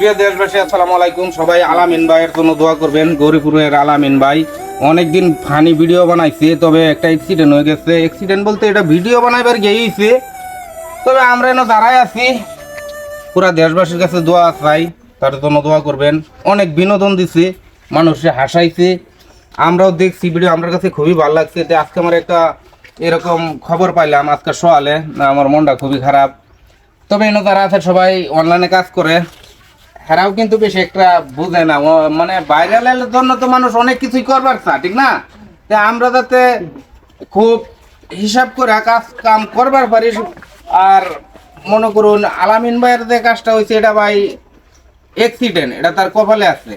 প্রিয় দেশবাসী, আসসালামু আলাইকুম। সবাই আলামিন ভাইয়ের জন্য দোয়া করবেন। গৌরীপুরের আলামিন ভাই অনেকদিন ফানি ভিডিও বানাইছে, তবে একটা অ্যাক্সিডেন্ট হয়ে গেছে। অ্যাক্সিডেন্ট বলতে এটা ভিডিও বানাইবার গিয়েছে তবে আমরা এনে দাঁড়াই আছি, পুরা দেশবাসীর কাছে দোয়া চাই, তার জন্য দোয়া করবেন। অনেক বিনোদন দিছে, মানুষে হাসাইছে। আমরাও দেখছি ভিডিও আমার কাছে খুবই ভালো লাগছে। যে আজকে আমার একটা এরকম খবর পাইলাম, আজকে সকালে। আমার মনটা খুবই খারাপ। তবে এনে যারা আছে সবাই অনলাইনে কাজ করে। হেরাও কিন্তু বেশি একটা বুঝে না। মানে ভাইরালের জন্য তো মানুষ অনেক কিছুই করবার চা, ঠিক না? তা আমরা যাতে খুব হিসাব করে কাজ কাম করবার পারি। আর মনে করুন, আলামিন ভাইয়ের যে কাজটা হয়েছে, এটা ভাই অ্যাক্সিডেন্ট এটা তার কপালে আছে।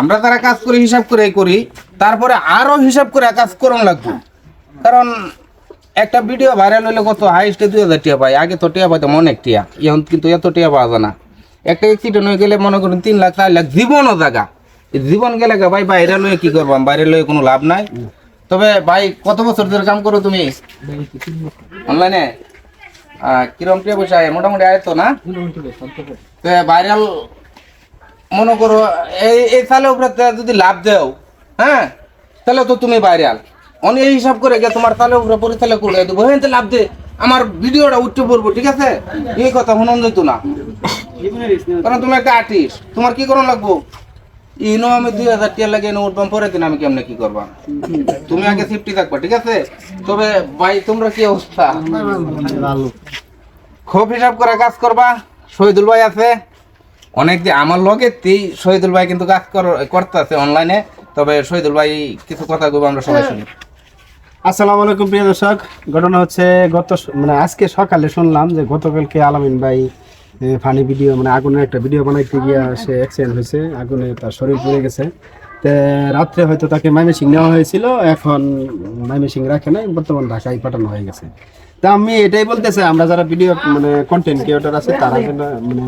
আমরা তারা কাজ করে, হিসাব করে করি। তারপরে আরও হিসাব করে কাজ করুন লাগবে। কারণ একটা ভিডিও ভাইরাল হলে কত? হাইস্টে দুই হাজার টিয়া পাই আগে তো টিয়া পাইতাম অনেক টিয়া। এখন কিন্তু এত টিয়া পাওয়া যায় না। একটা অ্যাক্সিডেন্ট হয়ে গেলে মনে করুন তিন লাখ, চার লাখ, জীবনও জায়গা জীবন গেলে ভাই বাইরে লয়ে কি করবাম বাইরে লয়ে কোনো লাভ নাই। তবে ভাই, কত বছর ধরে কাম করো তুমি? অনলাইনে কিরম টিয়া পয়সা মোটামুটি আয় তো না? ভাইরাল মনে করো, এই এই সালের উপরে যদি লাভ দেও হ্যাঁ? তাহলে তো তুমি ভাইরাল অনেক এই হিসাব করে গে তোমার সালের উপরে পরিচালক করে দেবো। হ্যাঁ লাভ দে। আমার ভিডিওটা উঠতে পড়ব, ঠিক আছে? এই কথা শুনুন যেত না। কারণ তুমি একটা আর্টিস্ট তোমার কি করুন লাগবো? ইনো আমি দুই হাজার টিয়া লাগে উঠবাম পরে দিন আমি কেমনে কি করবা? তুমি আগে সেফটি থাকবা, ঠিক আছে? তবে ভাই, তোমরা কি অবস্থা? খুব হিসাব করে কাজ করবা, শহীদুল ভাই আছে। অনেক যে আমার লগে তেই শহীদুল ভাই কিন্তু কাজ করতেছে অনলাইনে তবে শহীদুল ভাই, কিছু কথা কইবো, আমরা সবাই শুনি। আসসালামু আলাইকুম প্রিয় দর্শক, ঘটনা হচ্ছে গত মানে আজকে সকালে শুনলাম যে গতকালকে আলামিন ভাই ফানি ভিডিও মানে আগুনের একটা ভিডিও বানাইতে গিয়ে সে অ্যাক্সিডেন্ট হয়েছে আগুনে তার শরীর পুড়ে গেছে তে রাত্রে হয়তো তাকে মাইমেসিং নেওয়া হয়েছিল এখন মাইমেসিং রাখে নাই বর্তমান ঢাকায় পাঠানো হয়ে গেছে তা আমি এটাই বলতেছি আমরা যারা ভিডিও মানে কন্টেন্ট ক্রিয়েটর আছে তারা যেন মানে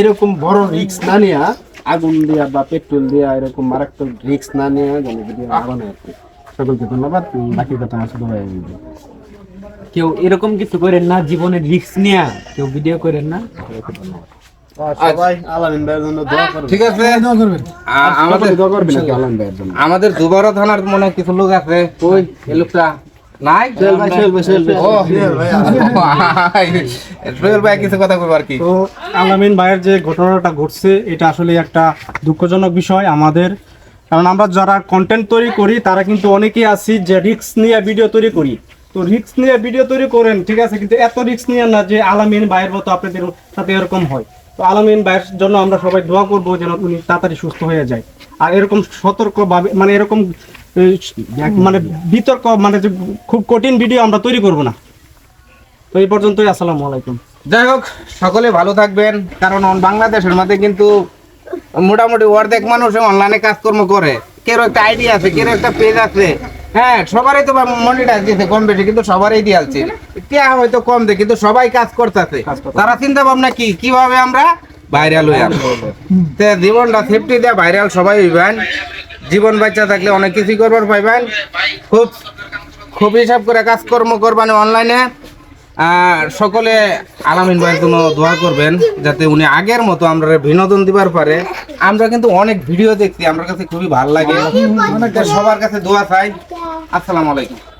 এরকম বড় রিক্স না নেওয়া আগুন দেওয়া বা পেট্রোল দেওয়া এরকম মারাত্মক রিক্স না নেওয়া যেন ভিডিও কি। সকলকে ধন্যবাদ বাকি কথা আমার বলবে। কেউ এরকম কিছু করেন না জীবনের রিস্ক নিয়ে কেউ ভিডিও করেন না। ঠিক আছে। আমাদের থানার মনে কিছু লোক আছে। এই লোকটা নাই? ভাই কিছু কথা আর কি। তো আলামিন ভাইয়ের যে ঘটনাটা ঘটছে এটা আসলে একটা দুঃখজনক বিষয় আমাদের। কারণ আমরা যারা কন্টেন্ট তৈরি করি তারা কিন্তু অনেকেই আছি যে রিস্ক নিয়ে ভিডিও তৈরি করি। তো রিস্ক নিয়ে ভিডিও তৈরি করেন, ঠিক আছে? কিন্তু এত রিস্ক নিয়ে না যে আলামিন ভাইয়ের মতো আপনাদের সাথে এরকম হয়। তো আলামিন ভাইয়ের জন্য আমরা সবাই দোয়া করব যেন উনি তাড়াতাড়ি সুস্থ হয়ে যায়। আর এরকম সতর্ক ভাবে মানে এরকম মানে বিতর্ক মানে যে খুব কঠিন ভিডিও আমরা তৈরি করব না। তো এই পর্যন্তই, আসসালামু আলাইকুম। যাই হোক, সকলে ভালো থাকবেন, কারণ বাংলাদেশের মধ্যে কিন্তু মোটামুটি অর্ধেক মানুষ অনলাইনে কাজকর্ম করে। কেউ একটা আইডিয়া আছে কেউ একটা পেজ আছে। হ্যাঁ সবারই তো মনিটাইজ দিয়েছে কম বেশি কিন্তু সবারই দিয়ালছে টিয়া হয়তো কম দেয় কিন্তু সবাই কাজ করতেছে। তারা চিন্তা ভাবনা কি? কীভাবে আমরা ভাইরাল হয়ে আসব তে জীবনটা সেফটি দেয়া ভাইরাল সবাই হইবেন। জীবন বাচ্চা থাকলে অনেক কিছুই করবার পাইবেন। খুব খুব হিসাব করে কাজকর্ম করবেন অনলাইনে আর সকলে আলামিন ভাইয়ের জন্য দোয়া করবেন যাতে উনি আগের মতো আমরা বিনোদন দিবার পারে। আমরা কিন্তু অনেক ভিডিও দেখছি আমার কাছে খুবই ভালো লাগে। সবার কাছে দোয়া চাই। আসসালামু আলাইকুম।